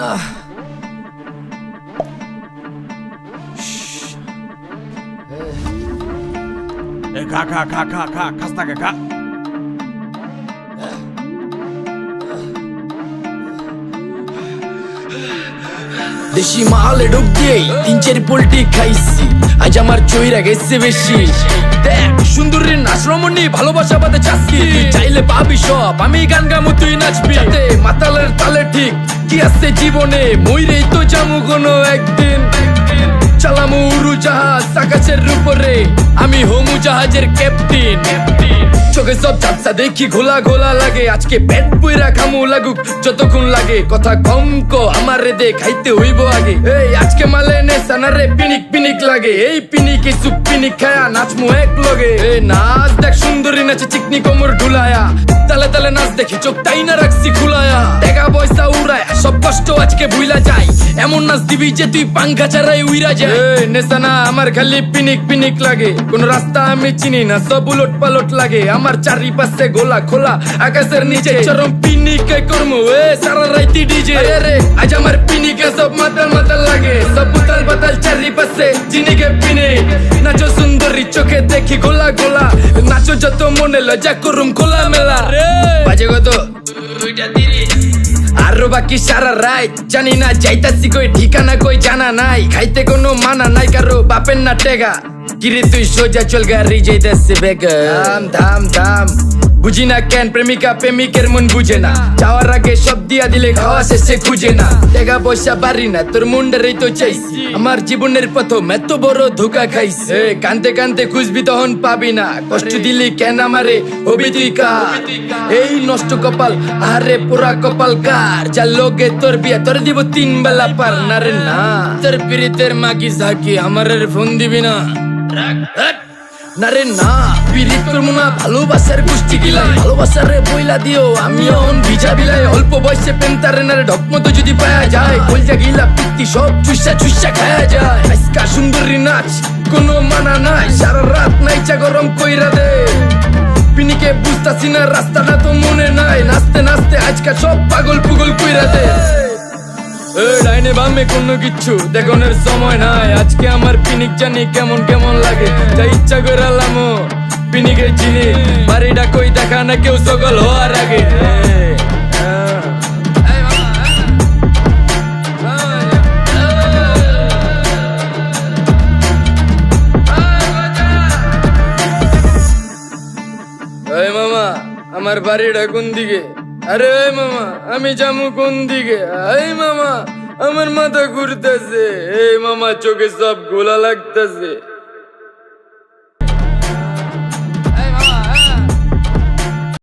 না এ খা ka, ka, ka, ka, ka, না খা দেশি মালে দিয়েই তিন চার পোল্ট্রি খাইছি। আজ আমার চইরা গেছে বেশি। দেখ সুন্দরীর নাচ রমণী ভালোবাসা বাদে চাষকি চাইলে পাবি সব, আমি গান গামু, তুই নাচবি। মাতালের তালে ঠিক কি আছে জীবনে? মইরেই তো জামু কোনো একদিন। চালামু উড়ু জাহাজ, আকাশের উপরে আমি হোমু জাহাজের ক্যাপ্টেন চোখে সব ঝাপসা দেখি ঘোলা ঘোলা লাগে। আজকে পেট পুইরা খামু লাগুক, যতক্ষণ লাগে। কথা কম কো, আমার রে দে, খাইতে হইব আগে। এই, আজকে মালে নে সানারে পিনিক পিনিক লাগে। এই পিনিকে সুপ পিনিক খায়া নাচমু এক লগে। এই নাচ, দেখ সুন্দরী নাচে চিকনি কোমর ঢুলায়া। তালে তালে নাচ দেখি চোখ তাই না রাখছি খুলায়া। টাকা পয়সা উড়ায় সব কষ্ট আজকে ভুইলা যাই এমন নাচ দিবি যে তুই পাঙ্খা ছাড়াই উইরা যায়। নেশানা আমার খালি পিনিক পিনিক লাগে। কোন রাস্তা আমি চিনি না, সব উলট পালট লাগে। আমার চারিপাশে গোলা খোলা, আকাশের নিচে চরম পিনিকে করমু। এ সারা রাইতি ডিজে। আজ আমার সব মাতাল মাতাল লাগে সব উতাল পাতাল চারিপাশে জিনিকে পিনে। নাচো সুন্দরী চোখে দেখি গোলা গোলা নাচো যত মনে লজা করুম খোলা মেলা বাজে কত? দুইটা তিরিশ আরও বাকি সারা রাত জানি না যাইতাছি কই ঠিকানা কই জানা নাই খাইতে কোনো মানা নাই কারও বাপের না টেগা। কিরে তুই সোজা চল গাড়ি যাইতাছে বেগা দাম দাম দাম বুঝি না কেন প্রেমিকা প্রেমিকের মন বুঝে না যাওয়ার আগে সব দিয়া দিলে খাওয়া শেষে খুঁজে না টাকা পয়সা পারি না তোর মুন্ডারেই তো চাইছি আমার জীবনের প্রথম এত বড় ধোকা খাইছে কানতে কানতে খুঁজবি তখন পাবি না কষ্ট দিলি কেন আমারে হবি তুই কার এই নষ্ট কপাল আরে পুরা কপাল কার যা লোকে তোর বিয়া তোর দিব তিন বেলা পার না রে না তোর পিরিতের মাগি সাকি আমার ফোন দিবি না। না পিরিত না। ভালোবাসার গোষ্ঠী গিলাই ভালোবাসার রে বইলা দিও আমি অন ভিজা বিলাই। অল্প বয়সে পেন্তারে না রে ঢকমতো যদি পায়া যায়। গিলা পিত্তি সব চুষা চুষা খায়া যায়। আজকা সুন্দরী নাচ, কোনো মানা নাই। সারা রাত নাইচা গরম কইরা দে। পিনিকে বুঝতাছি না, রাস্তাটা তো মনে নাই। নাচতে নাচতে আজকা সব পাগল পুগল কইরা দে। ডাইনে বামে কোনো কিচ্ছু দেখনের সময় নাই। আজকে আমার পিনিক জানি কেমন কেমন লাগে। যা ইচ্ছা করে লামো পিনিকে চিনি। বাড়িটা কই দেখা না কেউ সকল হওয়ার আগে। মামা, আমার বাড়িটা কোন দিকে? আরে মামা, আমি যামু কোন দিকে? এই মামা, আমার মাথা ঘুরতেছে। এই মামা, চোখে সব গোলা লাগতেছে।